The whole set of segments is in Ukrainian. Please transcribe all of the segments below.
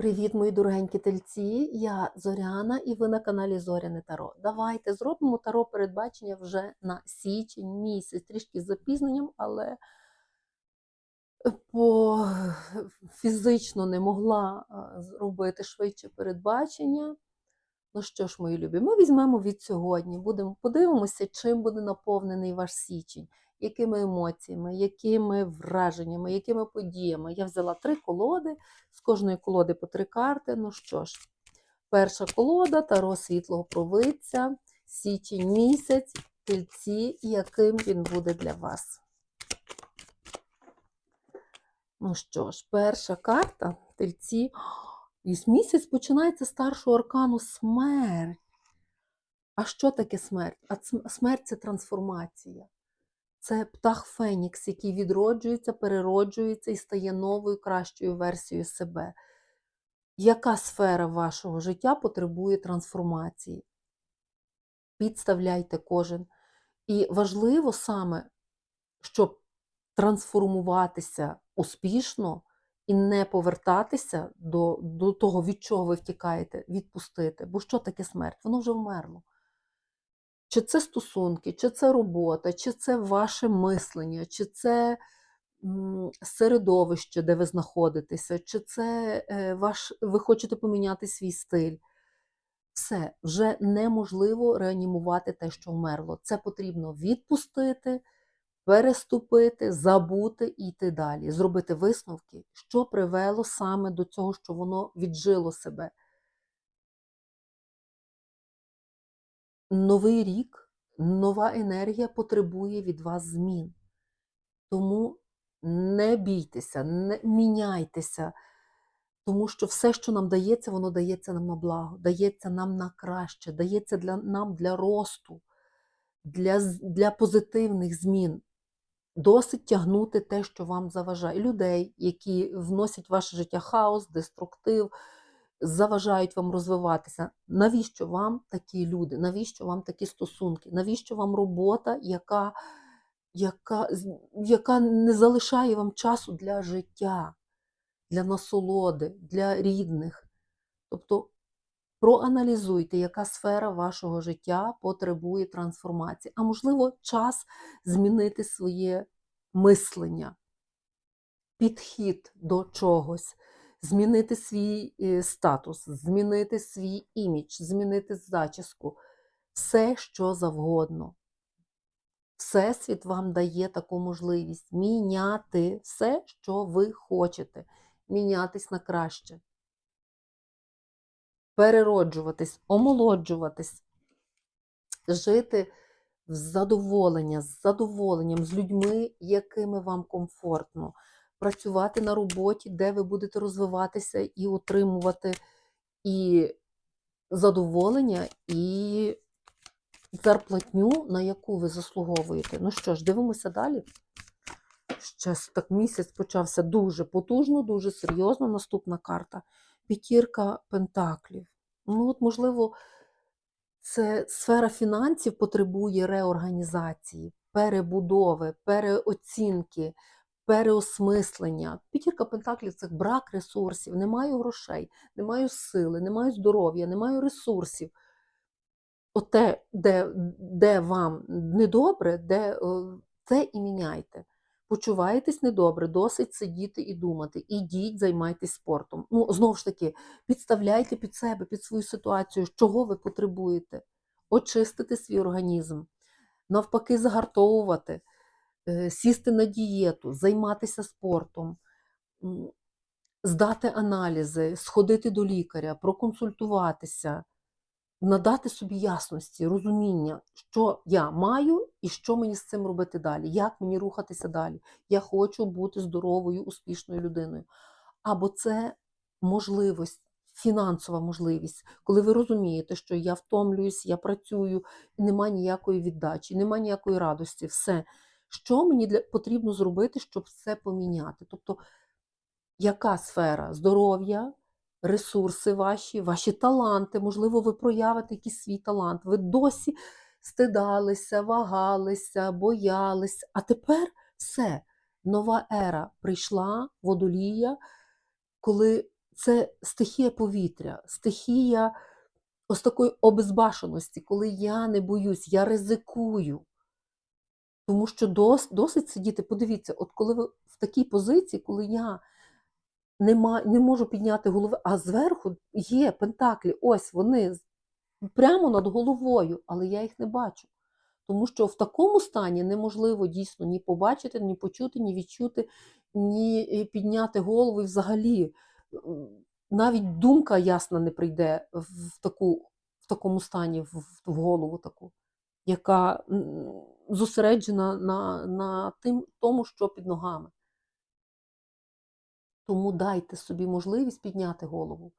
Привіт, мої дорогенькі тельці! Я Зоряна і ви на каналі Зоряне Таро. Давайте зробимо таро передбачення вже на січень місяць, трішки з запізненням, але по фізично не могла зробити швидше передбачення. Ну що ж, мої любі, ми візьмемо від сьогодні, будемо подивимося, чим буде наповнений ваш січень, якими емоціями, якими враженнями, якими подіями. Я взяла три колоди, з кожної колоди по три карти. Ну що ж, перша колода Таро світлого провидця, січень місяць, тельці, яким він буде для вас. Ну що ж, перша карта тельці. І місяць починається старшого аркану смерть. А що таке смерть? А смерть це трансформація. Це птах Фенікс, який відроджується, перероджується і стає новою, кращою версією себе. Яка сфера вашого життя потребує трансформації? Підставляйте кожен. І важливо саме, щоб трансформуватися успішно і не повертатися до, до того, від чого ви втікаєте, відпустити. Бо що таке смерть? Воно вже вмерло. Чи це стосунки, чи це робота, чи це ваше мислення, чи це середовище, де ви знаходитеся, чи це е, ваш, ви хочете поміняти свій стиль. Все, вже неможливо реанімувати те, що вмерло. Це потрібно відпустити, переступити, забути і йти далі, зробити висновки, що привело саме до цього, що воно віджило себе. Новий рік, нова енергія потребує від вас змін. Тому не бійтеся, не міняйтеся, тому що все, що нам дається, воно дається нам на благо, дається нам на краще, дається для, нам для росту, для, для позитивних змін. Досить тягнути те, що вам заважає. Людей, які вносять в ваше життя хаос, деструктив, заважають вам розвиватися. Навіщо вам такі люди? Навіщо вам такі стосунки? Навіщо вам робота, яка, яка, яка не залишає вам часу для життя, для насолоди, для рідних? Тобто проаналізуйте, яка сфера вашого життя потребує трансформації. А можливо, час змінити своє мислення, підхід до чогось, змінити свій е, статус, змінити свій імідж, змінити зачіску, все, що завгодно. Всесвіт вам дає таку можливість міняти все, що ви хочете, мінятись на краще. Перероджуватись, омолоджуватись, жити в задоволення, з задоволенням, з людьми, якими вам комфортно, працювати на роботі, де ви будете розвиватися і отримувати і задоволення, і зарплатню, на яку ви заслуговуєте. Ну що ж, дивимося далі. Ще так місяць почався дуже потужно, дуже серйозно. Наступна карта. П'ятірка пентаклів. Ну, от, можливо, це сфера фінансів потребує реорганізації, перебудови, переоцінки, переосмислення. П'ятірка пентаклів це брак ресурсів, не маю грошей, не маю сили, не маю здоров'я, не маю ресурсів. Оте, де, де вам недобре, де це і міняйте. Почуваєтесь недобре, досить сидіти і думати. Ідіть, займайтесь спортом. Ну, знову ж таки, підставляйте під себе, під свою ситуацію, чого ви потребуєте. Очистити свій організм, навпаки, загартовувати, сісти на дієту, займатися спортом, здати аналізи, сходити до лікаря, проконсультуватися, надати собі ясності, розуміння, що я маю і що мені з цим робити далі, як мені рухатися далі. Я хочу бути здоровою, успішною людиною. Або це можливість, фінансова можливість, коли ви розумієте, що я втомлююсь, я працюю, і немає ніякої віддачі, немає ніякої радості. Все, що мені для, потрібно зробити, щоб це поміняти? Тобто, яка сфера здоров'я, ресурси ваші, ваші таланти, можливо, ви проявите якийсь свій талант. Ви досі стидалися, вагалися, боялися. А тепер все, нова ера прийшла, водолія, коли це стихія повітря, стихія ось такої обезбашеності, коли я не боюсь, я ризикую. Тому що дос, досить сидіти, подивіться, от коли ви в такій позиції, коли я не, ма, не можу підняти голови, а зверху є пентаклі, ось вони прямо над головою, але я їх не бачу. Тому що в такому стані неможливо дійсно ні побачити, ні почути, ні відчути, ні е, підняти голову і взагалі навіть думка ясна не прийде в, таку, в такому стані, в, в голову таку, яка зосереджена на, на тим, тому, що під ногами. Тому дайте собі можливість підняти голову,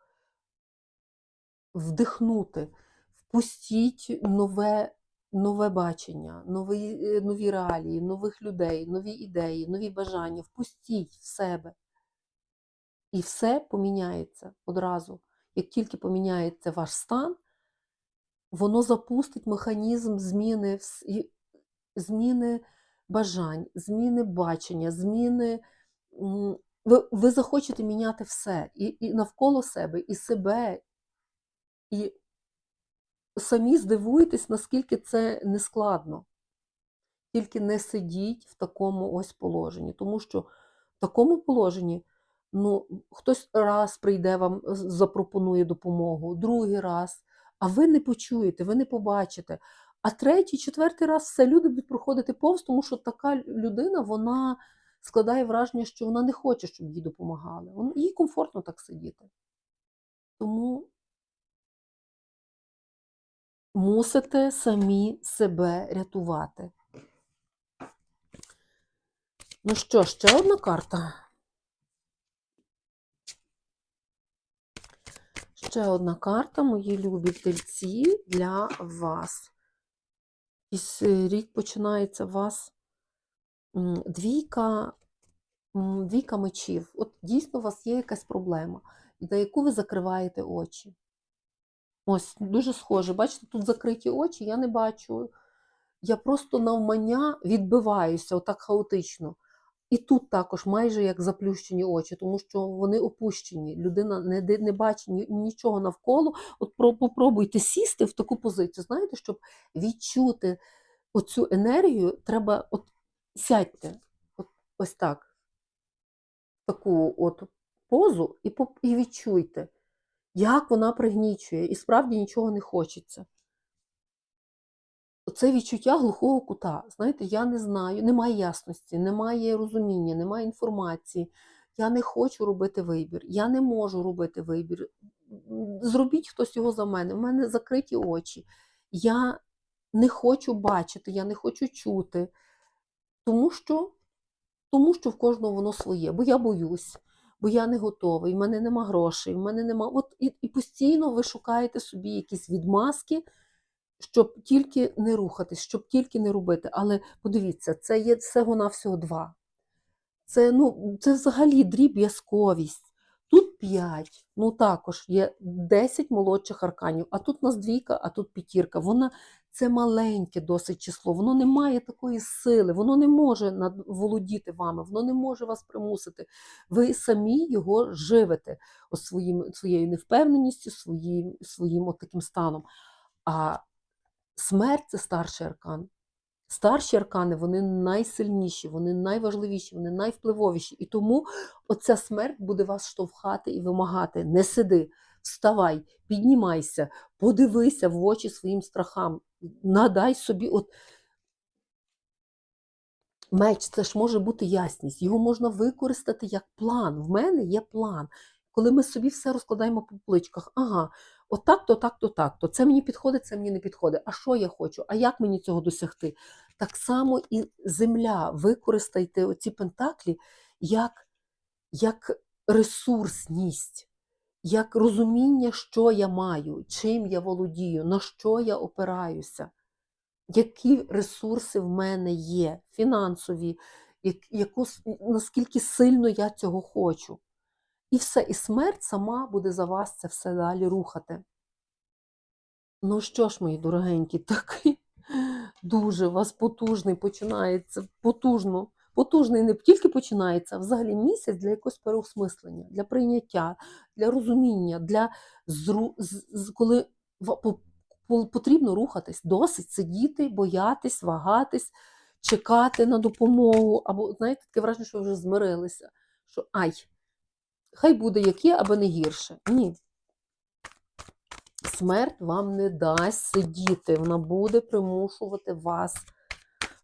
вдихнути, впустіть нове, нове бачення, нові, е, нові реалії, нових людей, нові ідеї, нові бажання. Впустіть в себе. І все поміняється одразу. Як тільки поміняється ваш стан, воно запустить механізм зміни, зміни бажань, зміни бачення, зміни. Ви, ви захочете міняти все і, і навколо себе, і себе, і самі здивуєтесь, наскільки це нескладно. Тільки не сидіть в такому ось положенні, тому що в такому положенні ну, хтось раз прийде вам, запропонує допомогу, другий раз, а ви не почуєте, ви не побачите. А третій, четвертий раз все люди будуть проходити повз, тому що така людина вона складає враження, що вона не хоче, щоб їй допомагали. Їй комфортно так сидіти. Тому мусите самі себе рятувати. Ну що, ще одна карта. Ще одна карта, мої любі тельці, для вас. Із рік починається у вас двійка, двійка мечів. От дійсно у вас є якась проблема, на яку ви закриваєте очі. Ось, дуже схоже. Бачите, тут закриті очі, я не бачу. Я просто навмання відбиваюся, отак хаотично. І тут також майже як заплющені очі, тому що вони опущені. Людина не, не бачить нічого навколо. От попробуйте сісти в таку позицію. Знаєте, щоб відчути оцю енергію, треба от сядьте, от, ось так, таку от позу, і, і відчуйте, як вона пригнічує, і справді нічого не хочеться. Оце відчуття глухого кута. Знаєте, я не знаю, немає ясності, немає розуміння, немає інформації. Я не хочу робити вибір, я не можу робити вибір. Зробіть хтось його за мене. У мене закриті очі. Я не хочу бачити, я не хочу чути. Тому що, тому що в кожного воно своє, бо я боюсь, бо я не готовий, в мене нема грошей, в мене нема. От і, і постійно ви шукаєте собі якісь відмазки, щоб тільки не рухатись, щоб тільки не робити. Але подивіться, це є всього-навсього два. Це, ну, це взагалі дріб'язковість. Тут 5, ну також є 10 молодших арканів, а тут у нас двійка, а тут п'ятірка. Вона це маленьке досить число, воно не має такої сили, воно не може володіти вами, воно не може вас примусити. Ви самі його живете своїм, своєю невпевненістю, своїм, своїм от таким станом. А смерть це старший аркан. Старші аркани вони найсильніші, вони найважливіші, вони найвпливовіші. І тому оця смерть буде вас штовхати і вимагати. Не сиди, вставай, піднімайся, подивися в очі своїм страхам. Надай собі, от меч, це ж може бути ясність. Його можна використати як план. В мене є план. Коли ми собі все розкладаємо по поличках, ага, отак-то, так-то, так-то. Це мені підходить, це мені не підходить. А що я хочу? А як мені цього досягти? Так само і земля. Використайте оці пентаклі як, як ресурсність, як розуміння, що я маю, чим я володію, на що я опираюся, які ресурси в мене є, фінансові, як- яку, наскільки сильно я цього хочу. І все, і смерть сама буде за вас це все далі рухати. Ну що ж, мої дорогенькі, такий дуже у вас потужний починається, потужно, потужний не тільки починається, а взагалі місяць для якогось переосмислення, для прийняття, для розуміння, для зру... коли потрібно рухатись, досить сидіти, боятись, вагатись, чекати на допомогу, або знаєте, таке враження, що ви вже змирилися, що ай, хай буде як є, аби не гірше. Ні. Смерть вам не дасть сидіти, вона буде примушувати вас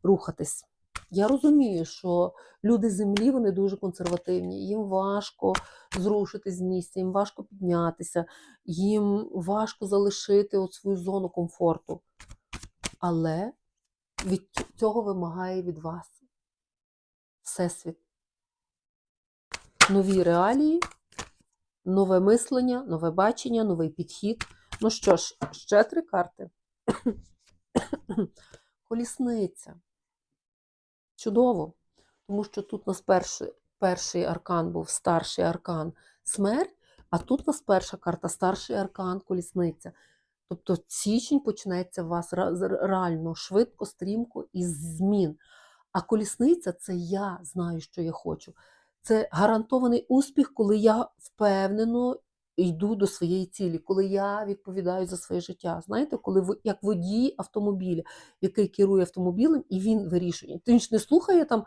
рухатись. Я розумію, що люди землі вони дуже консервативні, їм важко зрушити з місця, їм важко піднятися, їм важко залишити от свою зону комфорту. Але від цього вимагає від вас Всесвіт. Нові реалії, нове мислення, нове бачення, новий підхід. Ну що ж, ще три карти. Колісниця. Чудово. Тому що тут у нас перший, перший аркан був старший аркан смерть, а тут у нас перша карта старший аркан колісниця. Тобто січень почнеться у вас реально швидко, стрімко із змін. А колісниця це я знаю, що я хочу. Це гарантований успіх, коли я впевнено йду до своєї цілі, коли я відповідаю за своє життя. Знаєте, коли як водій автомобіля, який керує автомобілем, і він вирішує. Він ж не слухає там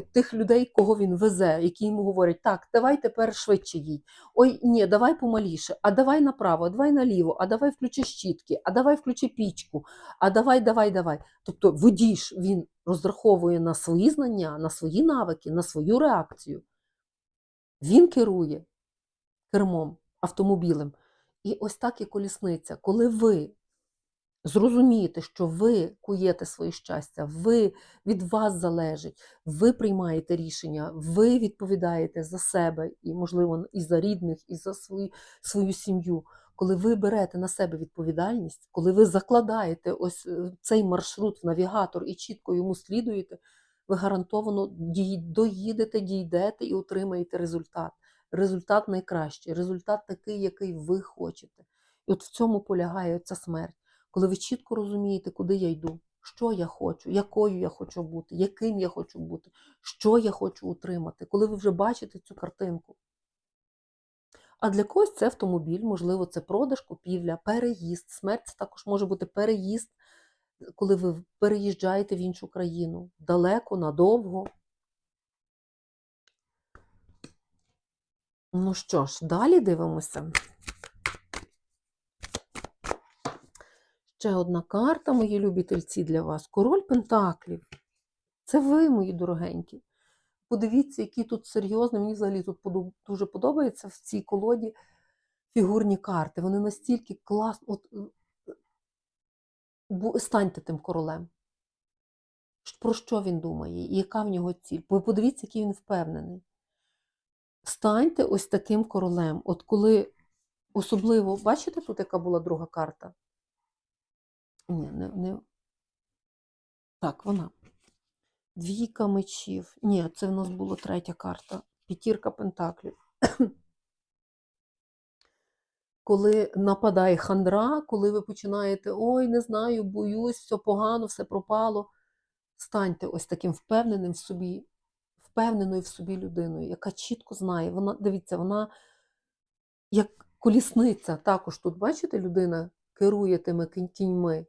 тих людей, кого він везе, які йому говорять, так, давай тепер швидше їдь. Ой, ні, давай помаліше, а давай направо, а давай наліво, а давай включи щітки, а давай включи пічку, а давай, давай, давай. Тобто водій ж він розраховує на свої знання, на свої навики, на свою реакцію. Він керує кермом, автомобілем. І ось так і колісниця. Коли ви зрозумієте, що ви куєте своє щастя, ви від вас залежить, ви приймаєте рішення, ви відповідаєте за себе і, можливо, і за рідних, і за свою, свою сім'ю. Коли ви берете на себе відповідальність, коли ви закладаєте ось е, цей маршрут в навігатор і чітко йому слідуєте, ви гарантовано доїдете, дійдете і отримаєте результат. Результат найкращий, результат такий, який ви хочете. І от в цьому полягає ця смерть коли ви чітко розумієте, куди я йду, що я хочу, якою я хочу бути, яким я хочу бути, що я хочу отримати, коли ви вже бачите цю картинку. А для когось це автомобіль, можливо, це продаж, купівля, переїзд. Смерть це також може бути переїзд, коли ви переїжджаєте в іншу країну далеко, надовго. Ну що ж, далі дивимося. Ще одна карта, мої любі тельці, для вас. Король Пентаклів. Це ви, мої дорогенькі. Подивіться, які тут серйозні. Мені взагалі тут дуже подобається в цій колоді фігурні карти. Вони настільки класно. От, е, станьте тим королем. Про що він думає? І яка в нього ціль? Ви подивіться, який він впевнений. Станьте ось таким королем. От коли особливо, бачите тут, яка була друга карта? Ні, не, не... Так, вона. Двійка мечів. Ні, це в нас була третя карта. П'ятірка пентаклів. Коли нападає хандра, коли ви починаєте, ой, не знаю, боюсь, все погано, все пропало. Станьте ось таким впевненим в собі, впевненою в собі людиною, яка чітко знає. Вона, дивіться, вона як колісниця. Також тут, бачите, людина керує тими кінь- кіньми.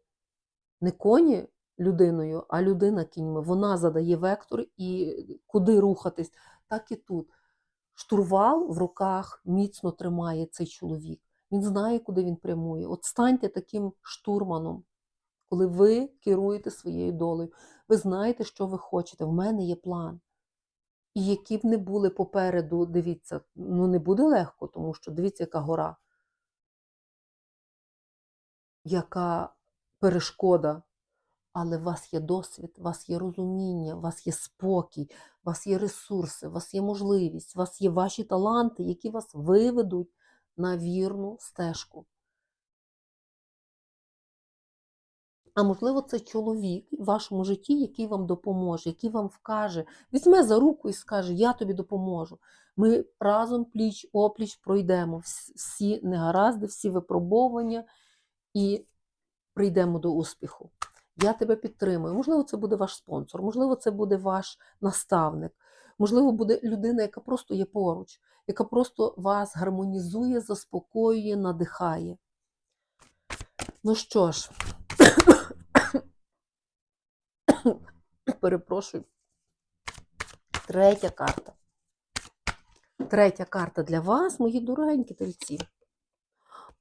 Не коні людиною, а людина кіньми. Вона задає вектор і куди рухатись. Так і тут. Штурвал в руках міцно тримає цей чоловік. Він знає, куди він прямує. От станьте таким штурманом, коли ви керуєте своєю долею. Ви знаєте, що ви хочете. В мене є план. І які б не були попереду, дивіться, ну не буде легко, тому що дивіться, яка гора, яка перешкода. Але у вас є досвід, у вас є розуміння, у вас є спокій, у вас є ресурси, у вас є можливість, у вас є ваші таланти, які вас виведуть на вірну стежку. А можливо, це чоловік в вашому житті, який вам допоможе, який вам вкаже, візьме за руку і скаже: Я тобі допоможу. Ми разом пліч опліч пройдемо всі негаразди, всі випробовування і прийдемо до успіху. я тебе підтримую. Можливо, це буде ваш спонсор, можливо, це буде ваш наставник, можливо, буде людина, яка просто є поруч, яка просто вас гармонізує, заспокоює, надихає. Ну що ж, перепрошую. Третя карта. Третя карта для вас, мої дорогенькі тельці.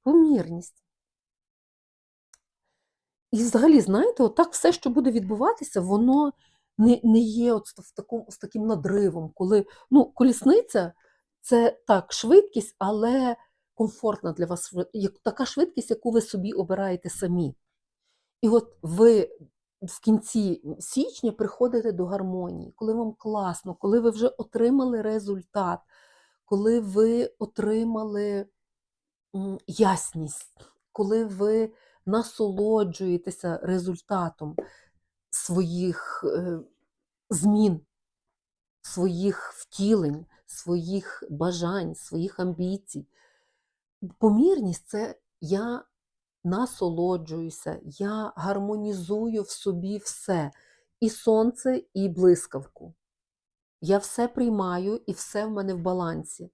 Помірність. І взагалі, знаєте, отак все, що буде відбуватися, воно не, не є от в такому, з таким надривом, коли ну, колісниця це так, швидкість, але комфортна для вас, як- така швидкість, яку ви собі обираєте самі. І от ви в кінці січня приходите до гармонії, коли вам класно, коли ви вже отримали результат, коли ви отримали ясність, коли ви насолоджуєтеся результатом своїх е, змін, своїх втілень, своїх бажань, своїх амбіцій. Помірність це я насолоджуюся, я гармонізую в собі все, і сонце, і блискавку. Я все приймаю, і все в мене в балансі.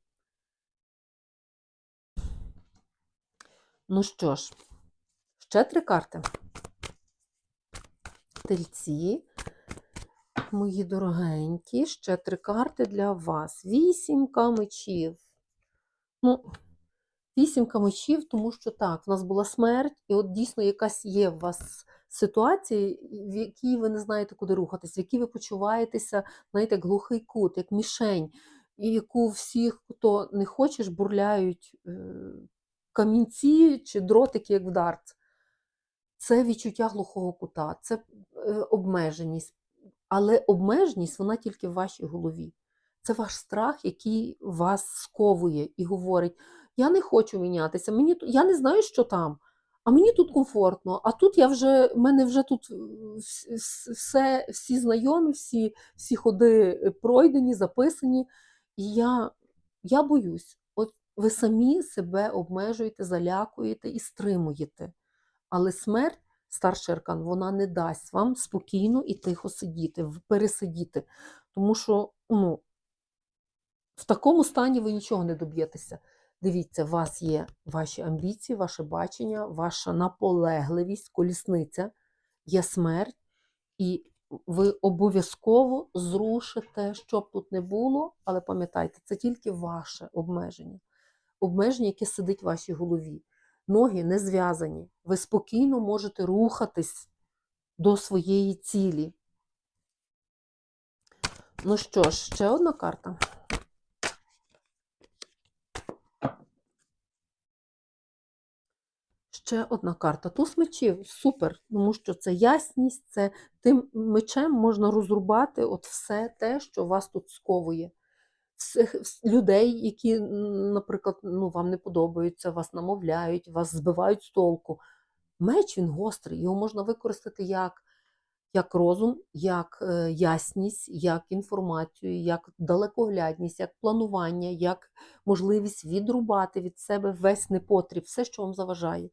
Ну що ж, ще три карти. Тельці, мої дорогенькі, ще три карти для вас. Вісімка мечів. Ну, вісімка мечів, тому що так, в нас була смерть, і от дійсно якась є в вас ситуація, в якій ви не знаєте, куди рухатись, в якій ви почуваєтеся, знаєте, як глухий кут, як мішень, і яку всіх, хто не хочеш, бурляють е, камінці чи дротики, як в дартс. Це відчуття глухого кута, це е, обмеженість. Але обмеженість вона тільки в вашій голові. Це ваш страх, який вас сковує і говорить: я не хочу мінятися, мені я не знаю, що там, а мені тут комфортно. А тут я вже в мене вже тут е, вс- вс- все, всі знайомі, всі, всі ходи е, пройдені, записані. І я, я боюсь, от ви самі себе обмежуєте, залякуєте і стримуєте. Але смерть, старший аркан, вона не дасть вам спокійно і тихо сидіти, пересидіти. Тому що ну, в такому стані ви нічого не доб'єтеся. Дивіться, у вас є ваші амбіції, ваше бачення, ваша наполегливість, колісниця, є смерть, і ви обов'язково зрушите, що б тут не було, але пам'ятайте, це тільки ваше обмеження. Обмеження, яке сидить в вашій голові. Ноги не зв'язані. Ви спокійно можете рухатись до своєї цілі. Ну що ж, ще одна карта. Ще одна карта. Туз мечів супер, тому що це ясність, це тим мечем можна розрубати от все те, що вас тут сковує. Людей, які, наприклад, ну, вам не подобаються, вас намовляють, вас збивають з толку. Меч він гострий, його можна використати як, як розум, як е, ясність, як інформацію, як далекоглядність, як планування, як можливість відрубати від себе весь непотріб, все, що вам заважає.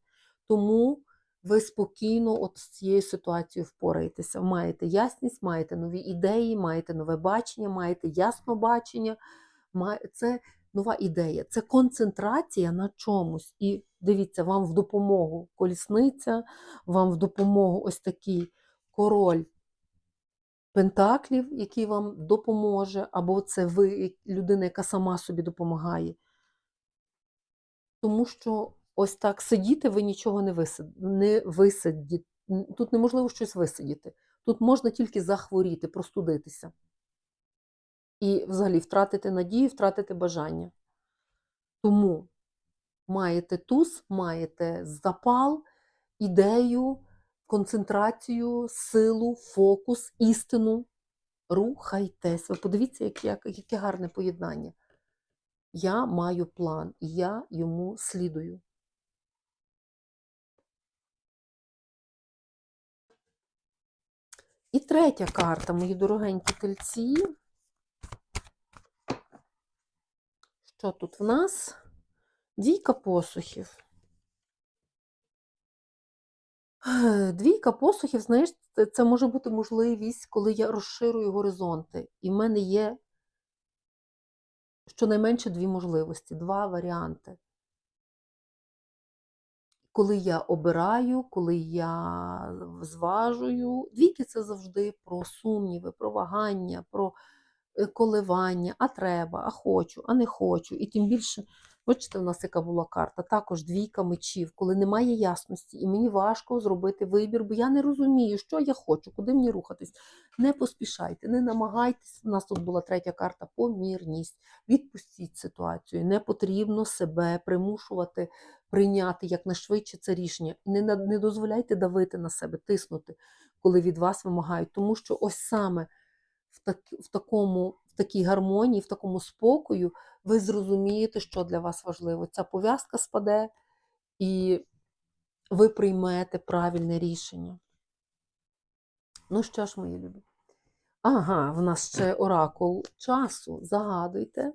Тому ви спокійно от з цією ситуацією впораєтеся. Маєте ясність, маєте нові ідеї, маєте нове бачення, маєте ясно бачення. Це нова ідея, це концентрація на чомусь. І дивіться, вам в допомогу колісниця, вам в допомогу ось такий король пентаклів, який вам допоможе, або це ви, людина, яка сама собі допомагає. Тому що ось так сидіти ви нічого не, висид... не висидіте. Тут неможливо щось висидіти. Тут можна тільки захворіти, простудитися. І взагалі втратити надію, втратити бажання. Тому маєте туз, маєте запал, ідею, концентрацію, силу, фокус, істину. Рухайтесь. Ви подивіться, яке, яке гарне поєднання. Я маю план, і я йому слідую. І третя карта, мої дорогенькі тельці. Що тут в нас? Двійка посухів. Двійка посухів, знаєш, це може бути можливість, коли я розширюю горизонти. І в мене є щонайменше дві можливості, два варіанти. Коли я обираю, коли я зважую. Двійки це завжди про сумніви, про вагання, про е, коливання, а треба, а хочу, а не хочу. І тим більше, бачите, в нас яка була карта, також двійка мечів, коли немає ясності, і мені важко зробити вибір, бо я не розумію, що я хочу, куди мені рухатись. Не поспішайте, не намагайтесь. У нас тут була третя карта помірність. Відпустіть ситуацію. Не потрібно себе примушувати прийняти якнайшвидше це рішення. Не, не дозволяйте давити на себе, тиснути, коли від вас вимагають. Тому що ось саме в, так, в, такому, такій гармонії, в такому спокою, ви зрозумієте, що для вас важливо. Ця пов'язка спаде, і ви приймете правильне рішення. Ну що ж, мої любі? Ага, в нас ще оракул часу. Загадуйте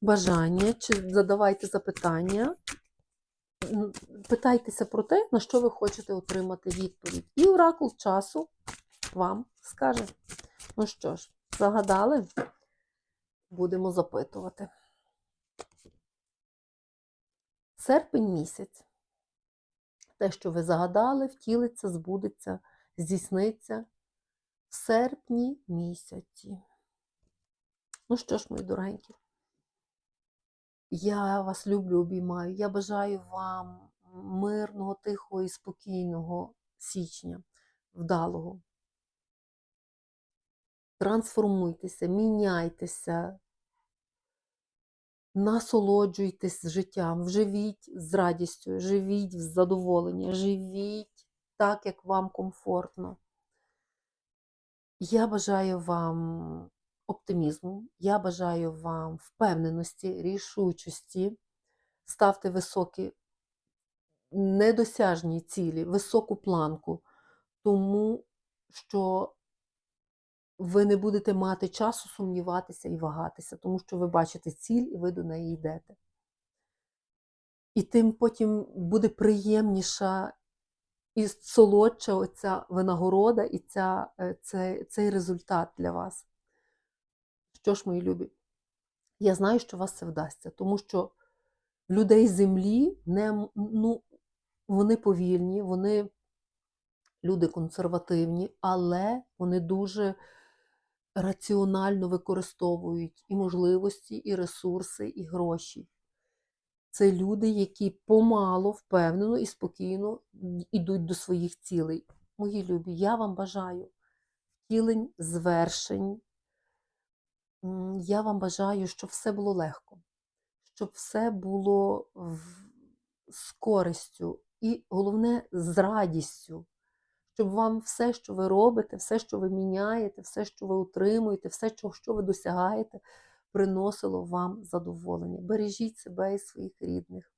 бажання, чи задавайте запитання. Питайтеся про те, на що ви хочете отримати відповідь. І оракул часу вам скаже. Ну що ж, загадали? Будемо запитувати. Серпень місяць. Те, що ви загадали, втілиться, збудеться, здійсниться в серпні місяці. Ну що ж, мої дорогенькі, я вас люблю, обіймаю. Я бажаю вам мирного, тихого і спокійного січня, вдалого. Трансформуйтеся, міняйтеся, насолоджуйтесь життям, живіть з радістю, живіть з задоволенням, живіть так, як вам комфортно. Я бажаю вам оптимізму, я бажаю вам впевненості, рішучості, ставте високі, недосяжні цілі, високу планку, тому що ви не будете мати часу сумніватися і вагатися, тому що ви бачите ціль і ви до неї йдете. І тим потім буде приємніша і солодша оця винагорода і ця, е, цей, цей результат для вас. Що ж, мої любі, я знаю, що вас це вдасться, тому що людей землі не, ну, вони повільні, вони люди консервативні, але вони дуже раціонально використовують і можливості, і ресурси, і гроші. Це люди, які помало, впевнено і спокійно йдуть до своїх цілей. Мої любі, я вам бажаю втілень, звершень. Я вам бажаю, щоб все було легко, щоб все було з користю і головне з радістю, щоб вам все, що ви робите, все, що ви міняєте, все, що ви утримуєте, все, що, ви досягаєте, приносило вам задоволення. Бережіть себе і своїх рідних.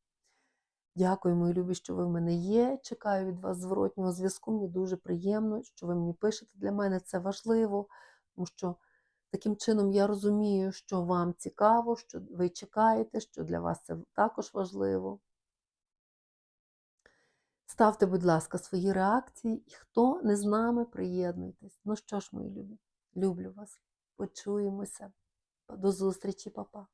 Дякую, мої любі, що ви в мене є. Чекаю від вас зворотнього зв'язку. Мені дуже приємно, що ви мені пишете. Для мене це важливо, тому що таким чином я розумію, що вам цікаво, що ви чекаєте, що для вас це також важливо. Ставте, будь ласка, свої реакції, і хто не з нами, приєднуйтесь. Ну що ж, мої любі, люблю вас. Почуємося. До зустрічі, папа.